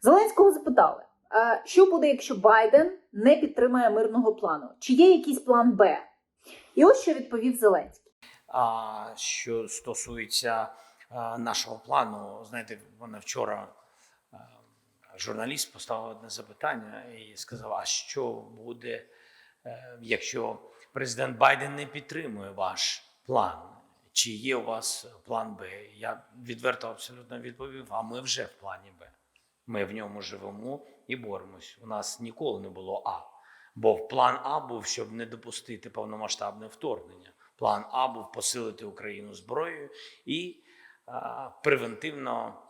Зеленського запитали, е, що буде, якщо Байден не підтримає мирного плану? Чи є якийсь план Б? І ось що відповів Зеленський. А що стосується е, нашого плану, знаєте, вона вчора е, журналіст поставив одне запитання і сказав: а що буде, якщо президент Байден не підтримує ваш план? Чи є у вас план Б? Я відверто абсолютно відповів: а ми вже в плані Б. Ми в ньому живемо і боремось. У нас ніколи не було А. Бо план А був, щоб не допустити повномасштабне вторгнення. План А був посилити Україну зброєю і а, превентивно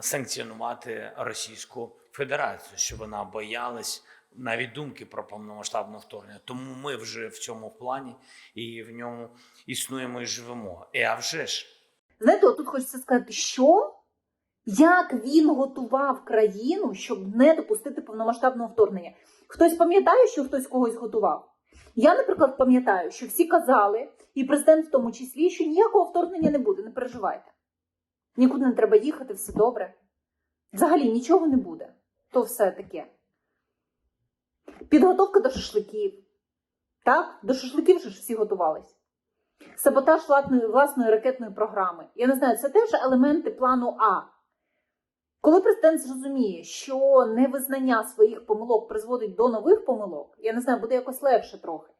санкціонувати Російську Федерацію, щоб вона боялась навіть думки про повномасштабне вторгнення. Тому ми вже в цьому плані і в ньому існуємо і живемо. І а вже ж Знаєте, тут хочеться сказати, що? Як він готував країну, щоб не допустити повномасштабного вторгнення? Хтось пам'ятає, що хтось когось готував? Я, наприклад, пам'ятаю, що всі казали, і президент в тому числі, що ніякого вторгнення не буде, не переживайте. Нікуди не треба їхати, все добре. Взагалі нічого не буде. То все таке. Підготовка до шашликів. Так? До шашликів же ж всі готувались. Саботаж власної ракетної програми. Я не знаю, це теж елементи плану А. Коли президент зрозуміє, що невизнання своїх помилок призводить до нових помилок, я не знаю, буде якось легше трохи.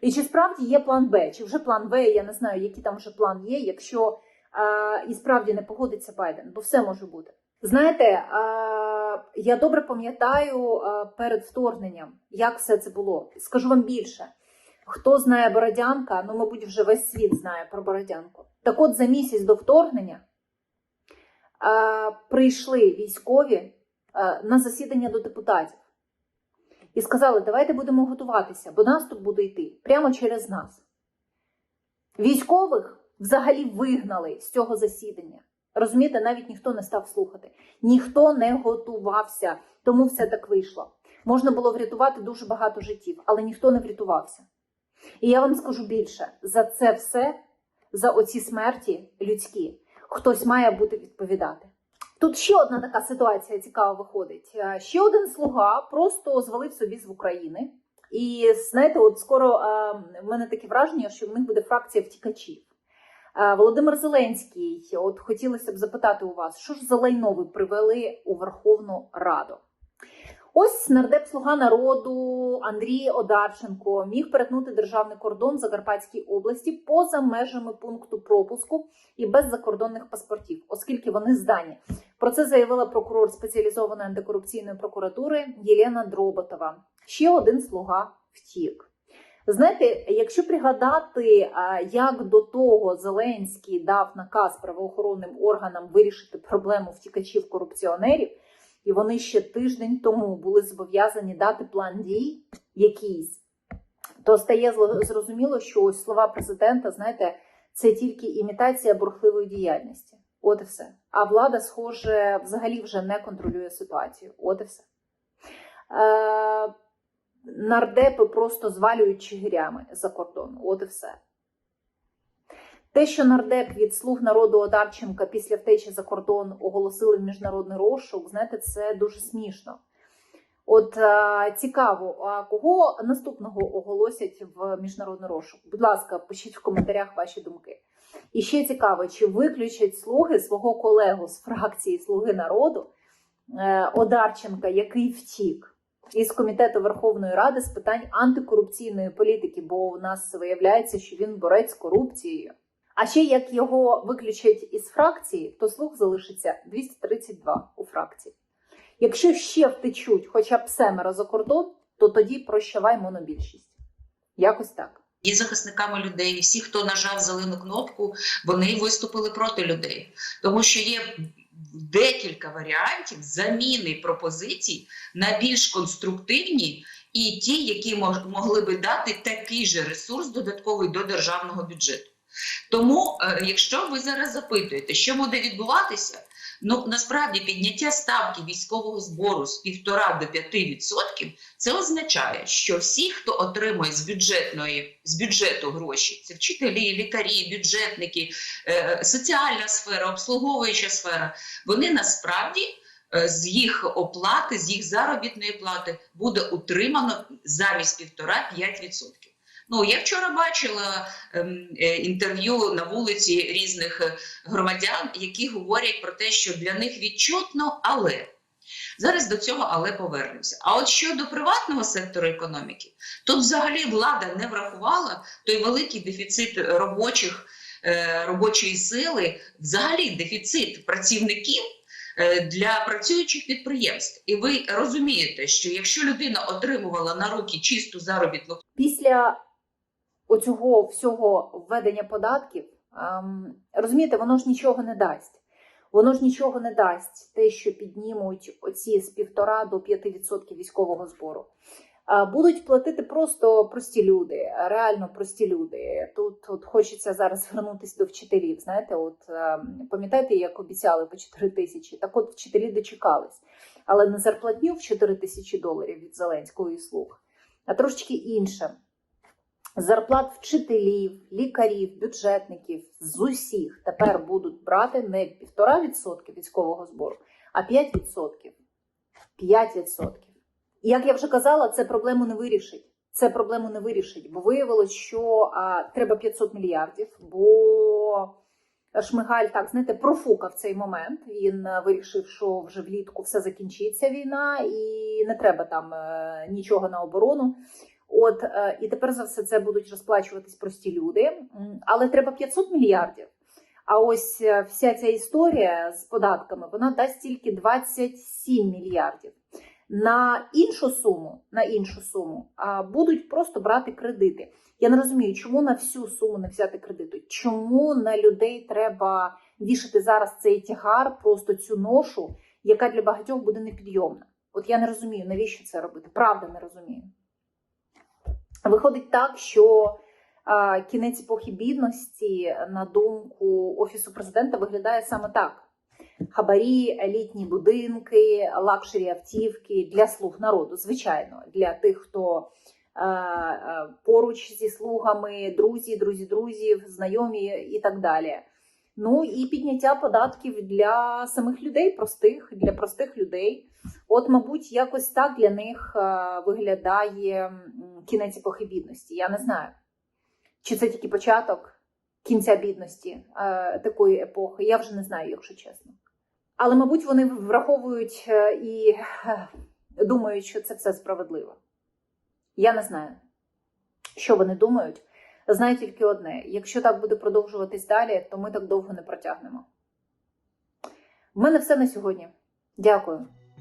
І чи справді є план Б, чи вже план В, я не знаю, який там вже план є, якщо е, і справді не погодиться Байден, бо все може бути. Знаєте, е, я добре пам'ятаю перед вторгненням, як все це було. Скажу вам більше. Хто знає Бородянка, ну, мабуть, вже весь світ знає про Бородянку. Так от за місяць до вторгнення прийшли військові е, на засідання до депутатів і сказали: давайте будемо готуватися, бо наступ буде йти прямо через нас. Військових взагалі вигнали з цього засідання. Розумієте, навіть ніхто не став слухати. Ніхто не готувався, тому все так вийшло. Можна було врятувати дуже багато життів, але ніхто не врятувався. І я вам скажу більше: за це все, за оці смерті людські, хтось має бути відповідати. Тут ще одна така ситуація цікава виходить. Е, Ще один слуга просто звалив собі з України. І знаєте, от скоро е, в мене таке враження, що в них буде фракція втікачів. Е, Володимир Зеленський, от хотілося б запитати у вас, що ж за лайно ви привели у Верховну Раду? Ось нардеп слуга народу Андрій Одарченко міг перетнути державний кордон Закарпатській області поза межами пункту пропуску і без закордонних паспортів, оскільки вони здані. Про це заявила прокурор спеціалізованої антикорупційної прокуратури Єлена Дроботова. Ще один слуга втік. Знаєте, якщо пригадати, як до того Зеленський дав наказ правоохоронним органам вирішити проблему втікачів корупціонерів, і вони ще тиждень тому були зобов'язані дати план дій якийсь, то стає зрозуміло, що ось слова президента, знаєте, це тільки імітація бурхливої діяльності. От і все. А влада, схоже, взагалі вже не контролює ситуацію. От і все. Е, нардепи просто звалюють чигирями за кордон. От і все. Те, що нардеп від слуг народу Одарченка після втечі за кордон оголосили в міжнародний розшук, знаєте, це дуже смішно. От е, цікаво, а кого наступного оголосять в міжнародний розшук? Будь ласка, пишіть в коментарях ваші думки. І ще цікаво, чи виключать слуги свого колегу з фракції Слуги народу е, Одарченка, який втік із комітету Верховної Ради з питань антикорупційної політики, бо у нас виявляється, що він борець з корупцією. А ще як його виключать із фракції, то слуг залишиться 232 у фракції. Якщо ще втечуть хоча б семеро за кордон, то тоді прощавай монобільшість. Якось так. є захисниками людей. І всі, хто нажав зелену кнопку, вони виступили проти людей, тому що є декілька варіантів заміни пропозицій на більш конструктивні і ті, які могли би дати такий же ресурс додатковий до державного бюджету. Тому, е, якщо ви зараз запитуєте, що буде відбуватися, ну насправді підняття ставки військового збору з 1,5 до 5% це означає, що всі, хто отримує з бюджетної з бюджету гроші, це вчителі, лікарі, бюджетники, е, соціальна сфера, обслуговуюча сфера, вони насправді е, з їх оплати, з їх заробітної плати буде утримано замість півтора 5%. Ну, я вчора бачила ем, е, інтерв'ю на вулиці різних е, громадян, які говорять про те, що для них відчутно, але зараз до цього але повернемося. А от щодо приватного сектору економіки, тут взагалі влада не врахувала той великий дефіцит робочих е, робочої сили, взагалі дефіцит працівників. Для працюючих підприємств, і ви розумієте, що якщо людина отримувала на руки чисту заробітну Після оцього всього введення податків, ем, розумієте, воно ж нічого не дасть. Воно ж нічого не дасть, те, що піднімуть оці з півтора до 5% військового збору. А Будуть платити просто прості люди, реально прості люди. Тут от хочеться зараз звернутися до вчителів. Знаєте, от ем, пам'ятаєте, як обіцяли по 4 тисячі? Так от вчителі дочекались, але не зарплатню в 4 тисячі доларів від Зеленського і слуг, а трошечки інше. Зарплат вчителів, лікарів, бюджетників з усіх тепер будуть брати не 1,5% військового збору, а 5%. 5%. І як я вже казала, це проблему не вирішить. Це проблему не вирішить, бо виявилось, що а, треба 500 мільярдів, бо Шмигаль так знаєте, профукав цей момент. Він е, вирішив, що вже влітку все закінчиться війна, і не треба там е, нічого на оборону. От е, і тепер за все це будуть розплачуватись прості люди, але треба 500 мільярдів. А ось е, вся ця історія з податками вона дасть тільки 27 мільярдів. На іншу суму, на іншу суму а, будуть просто брати кредити. Я не розумію, чому на всю суму не взяти кредиту? Чому на людей треба вішати зараз цей тягар, просто цю ношу, яка для багатьох буде непідйомна? От я не розумію, навіщо це робити? Правда, не розумію. Виходить так, що кінець епохи бідності, на думку офісу президента, виглядає саме так: хабарі, елітні будинки, лакшері автівки для слуг народу, звичайно, для тих, хто поруч зі слугами, друзі, друзі, друзів, знайомі і так далі. Ну і підняття податків для самих людей, простих, для простих людей. От, мабуть, якось так для них виглядає кінець епохи бідності. Я не знаю, чи це тільки початок кінця бідності е, такої епохи. Я вже не знаю, якщо чесно. Але, мабуть, вони враховують е, і е, думають, що це все справедливо. Я не знаю, що вони думають. Знаю тільки одне: якщо так буде продовжуватись далі, то ми так довго не протягнемо. В мене все на сьогодні. Дякую.